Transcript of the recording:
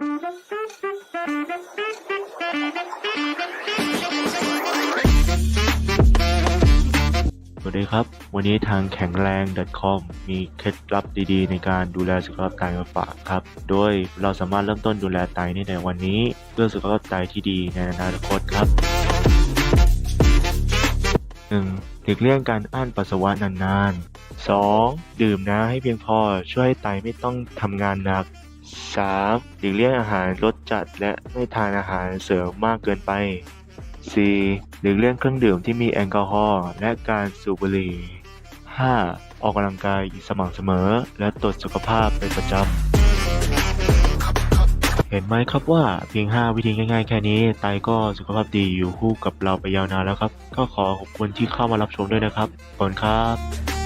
สวัสดีครับ วันนี้ทางแข็งแรง .com มีเคล็ดลับดีๆ ในการดูแลสุขภาพไตมาฝากครับ โดยเราสามารถเริ่มต้นดูแลไตในวันนี้ เพื่อสุขภาพไตที่ดีในอนาคตครับ 1. หลีกเลี่ยงการอั้นปัสสาวะนานๆ 2. ดื่มน้ำให้เพียงพอช่วยให้ไตไม่ต้องทำงานหนัก 3. หลีกเลี่ยงอาหารรสจัดและไม่ทานอาหารเสริมมากเกินไป 4. หลีกเลี่ยงเครื่องดื่มที่มีแอลกอฮอล์และการสูบบุหรี่ 5. ออกกำลังกายสม่ำเสมอ และตรวจสุขภาพเป็นประจำ เห็นไหมครับว่าเพียง 5 วิธีง่ายๆ แค่นี้ ไตก็สุขภาพดีอยู่คู่กับเราไปยาวนานแล้วครับ ก็ขอขอบคุณที่เข้ามารับชมด้วยนะครับขอบคุณครับ